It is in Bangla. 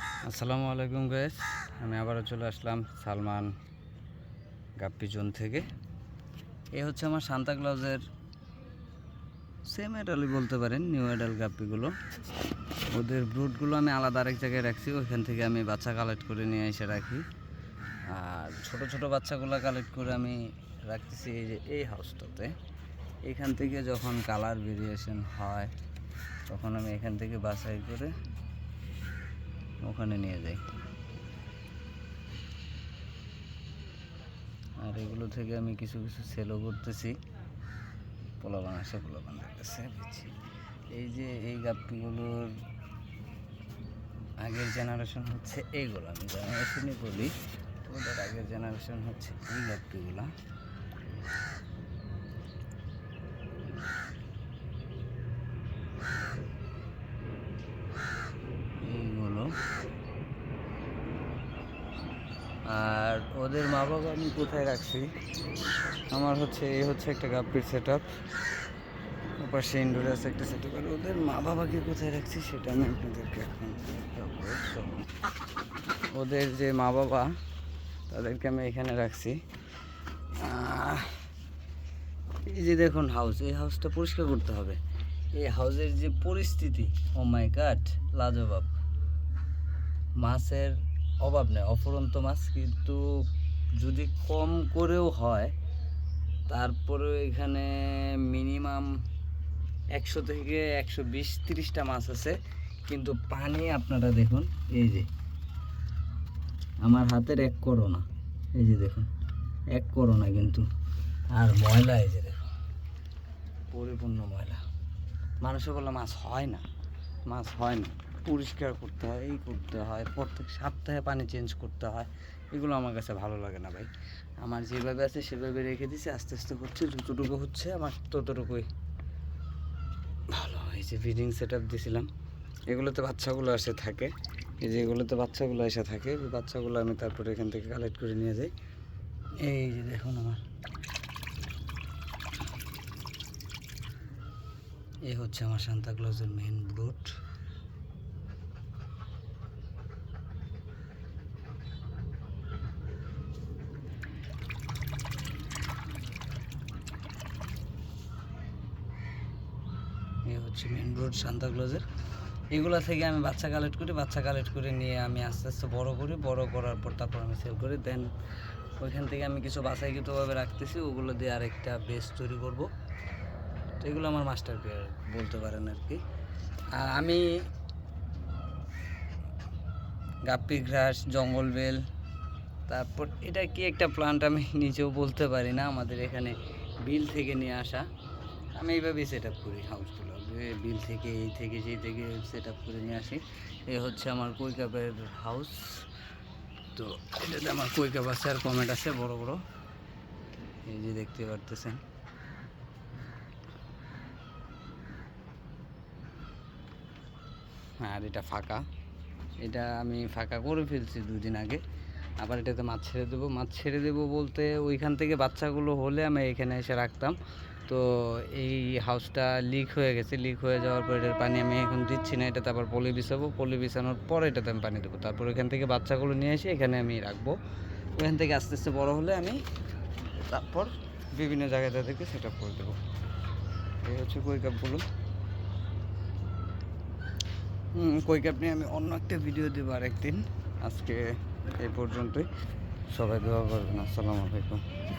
আসসালামু আলাইকুম গাইস আমি আবারও চলে আসলাম সালমান গাপ্পি জোন থেকে। এ হচ্ছে আমার সান্তা ক্লাউজের সেম এডালই বলতে পারেন নিউ এডাল গাপ্পিগুলো। ওদের ব্রুটগুলো আমি আলাদা আরেক জায়গায় রাখছি, ওইখান থেকে আমি বাচ্চা কালেক্ট করে নিয়ে এসে রাখি। আর ছোট ছোট বাচ্চাগুলো কালেক্ট করে আমি রাখতেছি এই যে এই হাউসটাতে এখান থেকে যখন কালার ভেরিয়েশন হয়, তখন আমি এখান থেকে বাছাই করে ওখানে নিয়ে যাই। আর এগুলো থেকে আমি কিছু কিছু সেলও করতেছি। পোলাবান আসে পোলাবান বুঝছি এই যে এই গাপ্পিগুলোর আগের জেনারেশন হচ্ছে এইগুলো আমি জেনারেশনই বলি, ওদের আগের জেনারেশন হচ্ছে এই গাপ্পিগুলা এইগুলো আর ওদের মা বাবা আমি কোথায় রাখছি? আমার হচ্ছে এই হচ্ছে একটা গাপ্পির সেট আপ পাশে ইন্ডোরে আছে একটা সেট আপ আর ওদের মা বাবাকে কোথায় রাখছি সেটা আমি আপনাদেরকে এখন ওদের যে মা বাবা তাদেরকে আমি এখানে রাখছি। এই যে দেখুন হাউস এই হাউসটা পরিষ্কার করতে হবে। এই হাউসের যে পরিস্থিতি ও মাই কাট লাজবাব। মাছের অভাব নেই, অফুরন্ত মাছ কিন্তু যদি কম করেও হয় তারপরেও এখানে মিনিমাম একশো থেকে একশো বিশ তিরিশটা মাছ আছে, কিন্তু পানি আপনারা দেখুন, এই যে আমার হাতের এক করোনা, এই যে দেখুন, এক করোনা কিন্তু, আর ময়লা এই যে দেখুন, পরিপূর্ণ ময়লা। মানুষে বলে মাছ হয় না, মাছ হয় না। পরিষ্কার করতে হয়, এই করতে হয়, প্রত্যেক সপ্তাহে পানি চেঞ্জ করতে হয়। এগুলো আমার কাছে ভালো লাগে না ভাই। আমার যেভাবে আছে সেভাবে রেখে দিছি আস্তে আস্তে হচ্ছে, যতটুকু হচ্ছে আমার ততটুকুই। ভালো যে ফিডিং সেট আপ দিয়েছিলাম এগুলোতে বাচ্চাগুলো এসে থাকে। এই যে এগুলোতে বাচ্চাগুলো এসে থাকে ওই বাচ্চাগুলো আমি তারপরে এখান থেকে কালেক্ট করে নিয়ে যাই। এই যে দেখুন আমার। এই হচ্ছে আমার সান্তা ক্লজের মেন ব্রুট এই হচ্ছে মেন রোড সান্তা ক্লজের এগুলো থেকে আমি বাচ্চা কালেক্ট করি, বাচ্চা কালেক্ট করে নিয়ে আমি আস্তে আস্তে বড় করি, বড় করার পর তারপর আমি সেল করি। দেন ওইখান থেকে আমি কিছু বাছাইকৃতভাবে রাখতেছি, ওগুলো দিয়ে আরেকটা বেস তৈরি করব। তো এগুলো আমার মাস্টার পেয়ার বলতে পারেন আর কি। আর আমি গাপ্পি ঘাস জঙ্গল বেল, তারপর এটা কি একটা প্লান্ট আমি নিজেও বলতে পারি না, আমাদের এখানে বিল থেকে নিয়ে আসা। আমি এইভাবেই সেট আপ করি হাউসগুলো বিল থেকে, এই থেকে, সেই থেকে সেট আপ করে নিয়ে আসি। এই হচ্ছে আমার কই কাপের হাউস তো এটাতে আমার কই কাপ আছে আর কমেন্ট আছে, বড় বড়। এই যে দেখতে পারতেছেন। আর এটা ফাঁকা। এটা আমি ফাঁকা করে ফেলছি দুদিন আগে। আবার এটাতে মাছ ছেড়ে দেবো। মাছ ছেড়ে দেবো বলতে ওইখান থেকে বাচ্চাগুলো হলে আমি এখানে এসে রাখতাম। তো এই হাউসটা লিক হয়ে গেছে। লিক হয়ে যাওয়ার পর এটার পানি আমি এখন দিচ্ছি না। এটাতে আবার পলি বিছাবো পলি বিছানোর পর এটাতে আমি পানি দেবো। তারপর এখান থেকে বাচ্চাগুলো নিয়ে এসে এখানে আমি রাখব। ওখান থেকে আস্তে আস্তে বড় হলে আমি তারপর বিভিন্ন জায়গায় তাদেরকে সেট আপ করে দেবো। এই হচ্ছে কই কাপগুলো হুম, কই কাপ নিয়ে আমি অন্য একটা ভিডিও দেবো আরেকদিন। আজকে এই পর্যন্তই। সবাই দোয়া করবেন। আসসালামু আলাইকুম।